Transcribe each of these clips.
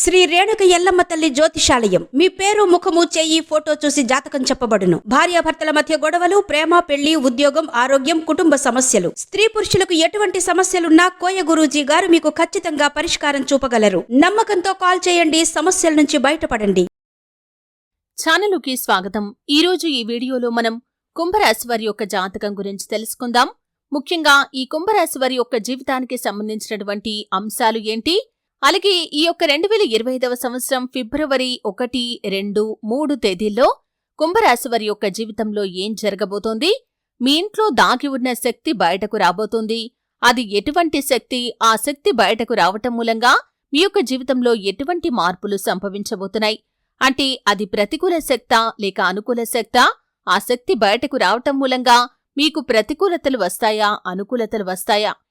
శ్రీ రేణుక ఎల్లమ్మ తల్లి జ్యోతిషాలయం. మీ పేరు ముఖము చెయ్యి ఫోటో చూసి జాతకం చెప్పబడును. భార్యాభర్తల మధ్య గొడవలు ప్రేమ పెళ్ళి ఉద్యోగం ఆరోగ్యం కుటుంబ సమస్యలు. స్త్రీ పురుషులకు ఎటువంటి సమస్యలున్నా కోయ గురూజీ గారు మీకు ఖచ్చితంగా పరిష్కారం చూపగలరు. నమ్మకంతో కాల్ చేయండి సమస్యల నుంచి బయటపడండి. ఛానలుకి స్వాగతం. ఈరోజు ఈ వీడియోలో మనం కుంభరాశి వారి యొక్క జాతకం గురించి తెలుసుకుందాం. ముఖ్యంగా ఈ కుంభరాశి వారి యొక్క జీవితానికి సంబంధించినటువంటి అంశాలు ఏంటి? అలాగే ఈ యొక్క రెండు వేల ఇరవై ఐదవ సంవత్సరం ఫిబ్రవరి ఒకటి రెండు మూడు తేదీల్లో కుంభరాశి వారి యొక్క జీవితంలో ఏం జరగబోతోంది? మీ ఇంట్లో దాగి ఉన్న శక్తి బయటకు రాబోతోంది. అది ఎటువంటి శక్తి? ఆ శక్తి బయటకు రావటం మూలంగా మీ యొక్క జీవితంలో ఎటువంటి మార్పులు సంభవించబోతున్నాయి? అంటే అది ప్రతికూల శక్త? లేక అనుకూల శక్త? ఆ శక్తి బయటకు రావటం మూలంగా మీకు ప్రతికూలతలు వస్తాయా? అనుకూలతలు వస్తాయా?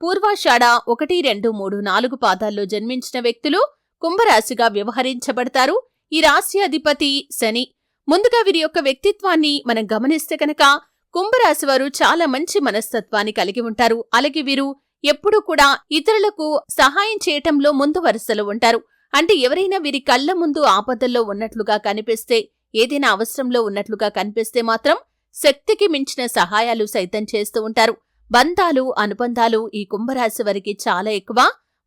పూర్వాషాఢ ఒకటి రెండు మూడు నాలుగు పాదాల్లో జన్మించిన వ్యక్తులు కుంభరాశిగా వ్యవహరించబడతారు. ఈ రాశి అధిపతి శని. ముందుగా వీరి యొక్క వ్యక్తిత్వాన్ని మనం గమనిస్తే కనుక కుంభరాశి వారు చాలా మంచి మనస్తత్వాన్ని కలిగి ఉంటారు. అలాగే వీరు ఎప్పుడూ కూడా ఇతరులకు సహాయం చేయటంలో ముందు వరుసలో ఉంటారు. అంటే ఎవరైనా వీరి కళ్ళ ముందు ఆపదల్లో ఉన్నట్లుగా కనిపిస్తే ఏదైనా అవసరంలో ఉన్నట్లుగా కనిపిస్తే మాత్రం శక్తికి మించిన సహాయాలు సైతం చేస్తూ ఉంటారు. బంధాలు అనుబంధాలు ఈ కుంభరాశి వారికి చాలా ఎక్కువ.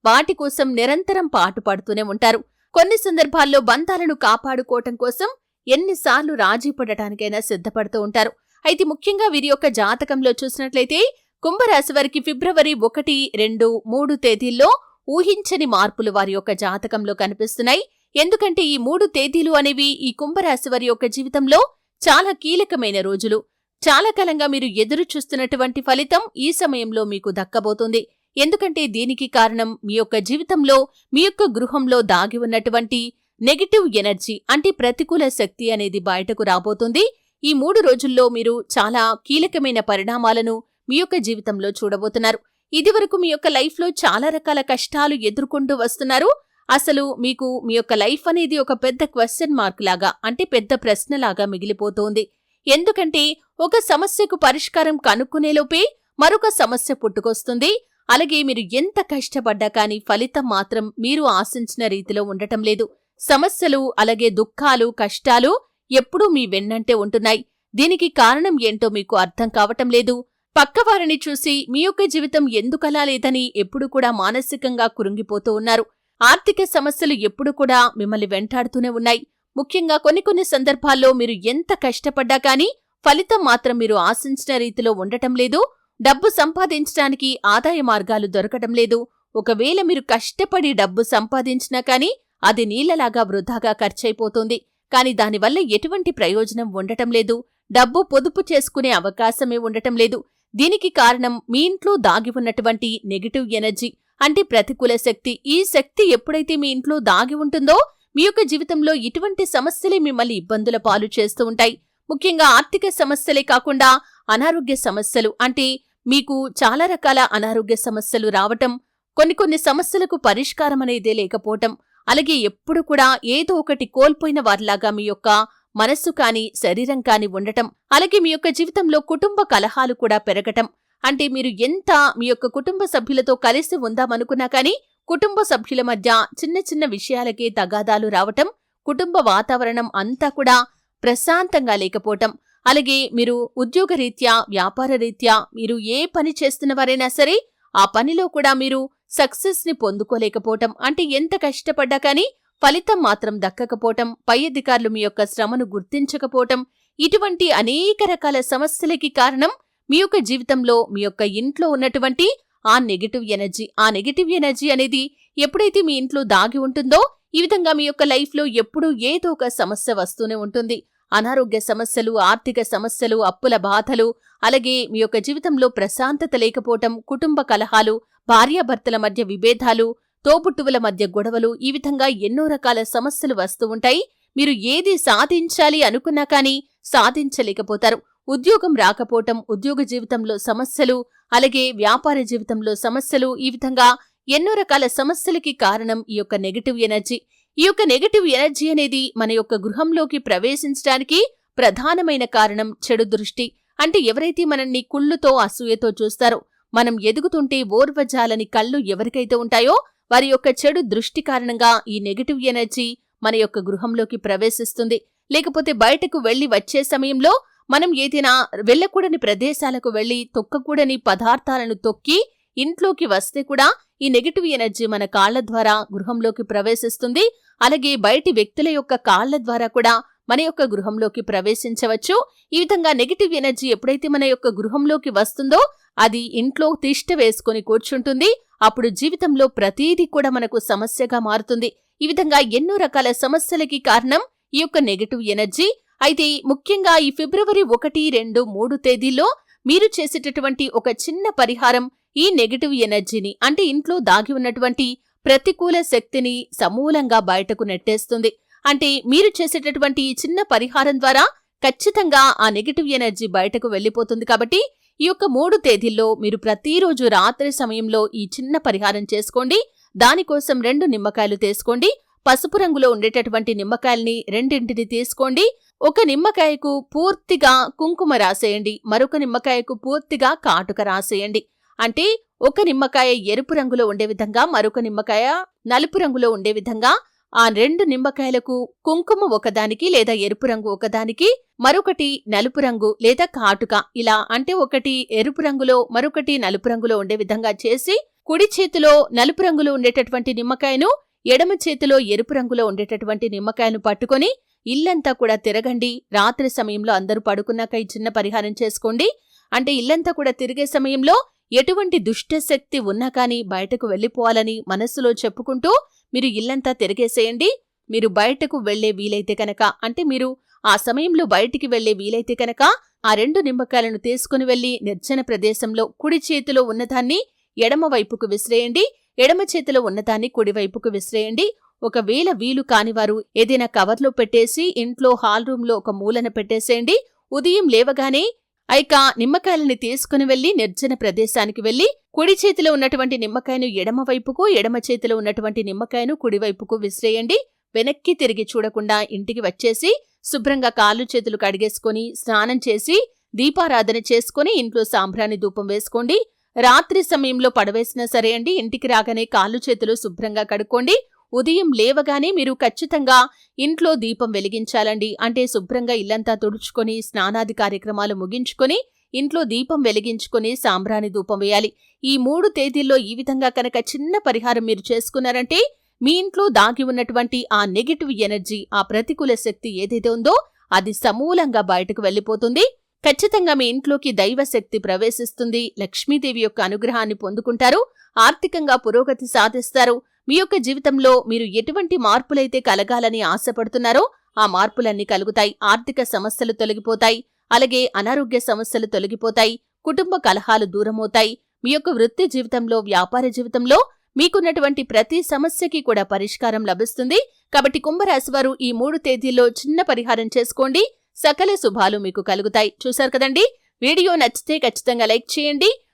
వాటి కోసం నిరంతరం పాటుపడుతూనే ఉంటారు. కొన్ని సందర్భాల్లో బంధాలను కాపాడుకోవటం కోసం ఎన్నిసార్లు రాజీ పడటానికైనా సిద్ధపడుతూ ఉంటారు. అయితే ముఖ్యంగా వీరి యొక్క జాతకంలో చూసినట్లయితే కుంభరాశి వారికి ఫిబ్రవరి ఒకటి రెండు మూడు తేదీల్లో ఊహించని మార్పులు వారి యొక్క జాతకంలో కనిపిస్తున్నాయి. ఎందుకంటే ఈ మూడు తేదీలు అనేవి ఈ కుంభరాశి వారి యొక్క జీవితంలో చాలా కీలకమైన రోజులు. చాలా కాలంగా మీరు ఎదురు చూస్తున్నటువంటి ఫలితం ఈ సమయంలో మీకు దక్కబోతుంది. ఎందుకంటే దీనికి కారణం మీ యొక్క జీవితంలో మీ యొక్క గృహంలో దాగి ఉన్నటువంటి నెగటివ్ ఎనర్జీ అంటే ప్రతికూల శక్తి అనేది బయటకు రాబోతుంది. ఈ మూడు రోజుల్లో మీరు చాలా కీలకమైన పరిణామాలను మీ యొక్క జీవితంలో చూడబోతున్నారు. ఇదివరకు మీ యొక్క లైఫ్లో చాలా రకాల కష్టాలు ఎదుర్కొంటూ వస్తున్నారు. అసలు మీకు మీ యొక్క లైఫ్ అనేది ఒక పెద్ద క్వశ్చన్ మార్క్ లాగా అంటే పెద్ద ప్రశ్నలాగా మిగిలిపోతోంది. ఎందుకంటే ఒక సమస్యకు పరిష్కారం కనుక్కునేలోపే మరొక సమస్య పుట్టుకొస్తుంది. అలాగే మీరు ఎంత కష్టపడ్డా కానీ ఫలితం మాత్రం మీరు ఆశించిన రీతిలో ఉండటం లేదు. సమస్యలు అలాగే దుఃఖాలు కష్టాలు ఎప్పుడూ మీ వెన్నంటే ఉంటున్నాయి. దీనికి కారణం ఏంటో మీకు అర్థం కావటం లేదు. పక్కవారిని చూసి మీ యొక్క జీవితం ఎందుకలా లేదని ఎప్పుడు కూడా మానసికంగా కురుంగిపోతూ ఉన్నారు. ఆర్థిక సమస్యలు ఎప్పుడు కూడా మిమ్మల్ని వెంటాడుతూనే ఉన్నాయి. ముఖ్యంగా కొన్ని కొన్ని సందర్భాల్లో మీరు ఎంత కష్టపడ్డా కానీ ఫలితం మాత్రం మీరు ఆశించిన రీతిలో ఉండటం లేదు. డబ్బు సంపాదించడానికి ఆదాయ మార్గాలు దొరకటం లేదు. ఒకవేళ మీరు కష్టపడి డబ్బు సంపాదించినా కానీ అది నీళ్ళలాగా వృధాగా ఖర్చయిపోతుంది కాని దానివల్ల ఎటువంటి ప్రయోజనం ఉండటం లేదు. డబ్బు పొదుపు చేసుకునే అవకాశమే ఉండటం లేదు. దీనికి కారణం మీ ఇంట్లో దాగి ఉన్నటువంటి నెగటివ్ ఎనర్జీ అంటే ప్రతికూల శక్తి. ఈ శక్తి ఎప్పుడైతే మీ ఇంట్లో దాగి ఉంటుందో మీ యొక్క జీవితంలో ఇటువంటి సమస్యలే మిమ్మల్ని ఇబ్బందుల పాలు చేస్తూ ఉంటాయి. ముఖ్యంగా ఆర్థిక సమస్యలే కాకుండా అనారోగ్య సమస్యలు. అంటే మీకు చాలా రకాల అనారోగ్య సమస్యలు రావటం కొన్ని కొన్ని సమస్యలకు పరిష్కారం అనేదే లేకపోవటం అలాగే ఎప్పుడు కూడా ఏదో ఒకటి కోల్పోయిన వారిలాగా మీ యొక్క మనస్సు కాని శరీరం కాని ఉండటం అలాగే మీ యొక్క జీవితంలో కుటుంబ కలహాలు కూడా పెరగటం. అంటే మీరు ఎంత మీ యొక్క కుటుంబ సభ్యులతో కలిసి ఉందామనుకున్నా కానీ కుటుంబ సభ్యుల మధ్య చిన్న చిన్న విషయాలకే తగాదాలు రావటం కుటుంబ వాతావరణం అంతా కూడా ప్రశాంతంగా లేకపోవటం. అలాగే మీరు ఉద్యోగరీత్యా వ్యాపార రీత్యా మీరు ఏ పని చేస్తున్నవారైనా సరే ఆ పనిలో కూడా మీరు సక్సెస్ని పొందుకోలేకపోవటం. అంటే ఎంత కష్టపడ్డా కానీ ఫలితం మాత్రం దక్కకపోవటం పై అధికారులు మీ యొక్క శ్రమను గుర్తించకపోవటం. ఇటువంటి అనేక రకాల సమస్యలకి కారణం మీ యొక్క జీవితంలో మీ యొక్క ఇంట్లో ఉన్నటువంటి ఆ నెగటివ్ ఎనర్జీ. ఆ నెగిటివ్ ఎనర్జీ అనేది ఎప్పుడైతే మీ ఇంట్లో దాగి ఉంటుందో ఈ విధంగా మీ యొక్క లైఫ్లో ఎప్పుడూ ఏదో ఒక సమస్య వస్తూనే ఉంటుంది. అనారోగ్య సమస్యలు ఆర్థిక సమస్యలు అప్పుల బాధలు అలాగే మీ యొక్క జీవితంలో ప్రశాంతత లేకపోవటం కుటుంబ కలహాలు భార్యాభర్తల మధ్య విభేదాలు తోబుట్టువుల మధ్య గొడవలు ఈ విధంగా ఎన్నో రకాల సమస్యలు వస్తూ ఉంటాయి. మీరు ఏది సాధించాలి అనుకున్నా కానీ సాధించలేకపోతారు. ఉద్యోగం రాకపోవటం ఉద్యోగ జీవితంలో సమస్యలు అలాగే వ్యాపార జీవితంలో సమస్యలు ఈ విధంగా ఎన్నో రకాల సమస్యలకి కారణం ఈ యొక్క నెగటివ్ ఎనర్జీ. ఈ యొక్క నెగటివ్ ఎనర్జీ అనేది మన యొక్క గృహంలోకి ప్రవేశించడానికి ప్రధానమైన కారణం చెడు దృష్టి. అంటే ఎవరైతే మనల్ని కుళ్ళుతో అసూయతో చూస్తారో మనం ఎదుగుతుంటే ఓర్వజాలని కళ్ళు ఎవరికైతే ఉంటాయో వారి యొక్క చెడు దృష్టి కారణంగా ఈ నెగటివ్ ఎనర్జీ మన యొక్క గృహంలోకి ప్రవేశిస్తుంది. లేకపోతే బయటకు వెళ్ళి వచ్చే సమయంలో మనం ఏదైనా వెళ్ళకూడని ప్రదేశాలకు వెళ్ళి తొక్కకూడని పదార్థాలను తొక్కి ఇంట్లోకి వస్తే కూడా ఈ నెగిటివ్ ఎనర్జీ మన కాళ్ళ ద్వారా గృహంలోకి ప్రవేశిస్తుంది. అలాగే బయటి వ్యక్తుల యొక్క కాళ్ళ ద్వారా కూడా మన యొక్క గృహంలోకి ప్రవేశించవచ్చు. ఈ విధంగా నెగిటివ్ ఎనర్జీ ఎప్పుడైతే మన యొక్క గృహంలోకి వస్తుందో అది ఇంట్లో తిష్ట వేసుకొని కూర్చుంటుంది. అప్పుడు జీవితంలో ప్రతీది కూడా మనకు సమస్యగా మారుతుంది. ఈ విధంగా ఎన్నో రకాల సమస్యలకి కారణం ఈ యొక్క నెగటివ్ ఎనర్జీ. అయితే ముఖ్యంగా ఈ ఫిబ్రవరి ఒకటి రెండు మూడు తేదీల్లో మీరు చేసేటటువంటి ఒక చిన్న పరిహారం ఈ నెగిటివ్ ఎనర్జీని అంటే ఇంట్లో దాగి ఉన్నటువంటి ప్రతికూల శక్తిని సమూలంగా బయటకు నెట్టేస్తుంది. అంటే మీరు చేసేటటువంటి ఈ చిన్న పరిహారం ద్వారా ఖచ్చితంగా ఆ నెగిటివ్ ఎనర్జీ బయటకు వెళ్ళిపోతుంది కాబట్టి ఈ యొక్క మూడు తేదీల్లో మీరు ప్రతిరోజు రాత్రి సమయంలో ఈ చిన్న పరిహారం చేసుకోండి. దానికోసం రెండు నిమ్మకాయలు తీసుకోండి. పసుపు రంగులో ఉండేటటువంటి నిమ్మకాయల్ని రెండింటిని తీసుకోండి. ఒక నిమ్మకాయకు పూర్తిగా కుంకుమ రాసేయండి. మరొక నిమ్మకాయకు పూర్తిగా కాటుక రాసేయండి. అంటే ఒక నిమ్మకాయ ఎరుపు రంగులో ఉండే విధంగా మరొక నిమ్మకాయ నలుపు రంగులో ఉండే విధంగా ఆ రెండు నిమ్మకాయలకు కుంకుమ ఒకదానికి లేదా ఎరుపు రంగు ఒకదానికి మరొకటి నలుపు రంగు లేదా కాటుక. ఇలా అంటే ఒకటి ఎరుపు రంగులో మరొకటి నలుపు రంగులో ఉండే విధంగా చేసి కుడి చేతిలో నలుపు రంగులో ఉండేటటువంటి నిమ్మకాయను ఎడమ చేతిలో ఎరుపు రంగులో ఉండేటటువంటి నిమ్మకాయను పట్టుకొని ఇల్లంతా కూడా తిరగండి. రాత్రి సమయంలో అందరూ పడుకున్నాక ఈ చిన్న పరిహారం చేసుకోండి. అంటే ఇల్లంతా కూడా తిరిగే సమయంలో ఎటువంటి దుష్టశక్తి ఉన్నా కానీ బయటకు వెళ్ళిపోవాలని మనస్సులో చెప్పుకుంటూ మీరు ఇల్లంతా తిరిగేసేయండి. మీరు బయటకు వెళ్ళే వీలైతే కనుక అంటే మీరు ఆ సమయంలో బయటికి వెళ్ళే వీలైతే కనుక ఆ రెండు నిమ్మకాయలను తీసుకుని వెళ్ళి నిర్జన ప్రదేశంలో కుడి చేతిలో ఉన్నదాన్ని ఎడమ వైపుకు విసిరేయండి. ఎడమ చేతిలో ఉన్నదాన్ని కుడివైపుకు విసిరేయండి. ఒకవేళ వీలు కానివారు ఏదైనా కవర్లో పెట్టేసి ఇంట్లో హాల్ రూంలో ఒక మూలన పెట్టేసేయండి. ఉదయం లేవగానే ఐక నిమ్మకాయలని తీసుకుని వెళ్ళి నిర్జన ప్రదేశానికి వెళ్ళి కుడి చేతిలో ఉన్నటువంటి నిమ్మకాయను ఎడమవైపుకు ఎడమ చేతిలో ఉన్నటువంటి నిమ్మకాయను కుడివైపుకు విసిరేయండి. వెనక్కి తిరిగి చూడకుండా ఇంటికి వచ్చేసి శుభ్రంగా కాళ్ళు చేతులు కడిగేసుకొని స్నానం చేసి దీపారాధన చేసుకుని ఇంట్లో సాంబ్రాణి ధూపం వేసుకోండి. రాత్రి సమయంలో పడవేసినా సరే అండి ఇంటికి రాగానే కాళ్ళు చేతులు శుభ్రంగా కడుక్కోండి. ఉదయం లేవగానే మీరు ఖచ్చితంగా ఇంట్లో దీపం వెలిగించాలండి. అంటే శుభ్రంగా ఇల్లంతా తుడుచుకొని స్నానాది కార్యక్రమాలు ముగించుకొని ఇంట్లో దీపం వెలిగించుకొని సాంబ్రాణి ధూపం వేయాలి. ఈ మూడు తేదీల్లో ఈ విధంగా కనుక చిన్న పరిహారం మీరు చేసుకున్నారంటే మీ ఇంట్లో దాగి ఉన్నటువంటి ఆ నెగిటివ్ ఎనర్జీ ఆ ప్రతికూల శక్తి ఏదైతే ఉందో అది సమూలంగా బయటకు వెళ్ళిపోతుంది. ఖచ్చితంగా మీ ఇంట్లోకి దైవశక్తి ప్రవేశిస్తుంది. లక్ష్మీదేవి యొక్క అనుగ్రహాన్ని పొందుకుంటారు. ఆర్థికంగా పురోగతి సాధిస్తారు. మీ యొక్క జీవితంలో మీరు ఎటువంటి మార్పులైతే కలగాలని ఆశపడుతున్నారో ఆ మార్పులన్నీ కలుగుతాయి. ఆర్థిక సమస్యలు తొలగిపోతాయి. అలాగే అనారోగ్య సమస్యలు తొలగిపోతాయి. కుటుంబ కలహాలు దూరమవుతాయి. మీ యొక్క వృత్తి జీవితంలో వ్యాపార జీవితంలో మీకున్నటువంటి ప్రతి సమస్యకి కూడా పరిష్కారం లభిస్తుంది. కాబట్టి కుంభరాశి వారు ఈ మూడు తేదీల్లో చిన్న పరిహారం చేసుకోండి. సకల శుభాలు మీకు కలుగుతాయి. చూశారు కదండి? వీడియో నచ్చితే ఖచ్చితంగా లైక్ చేయండి.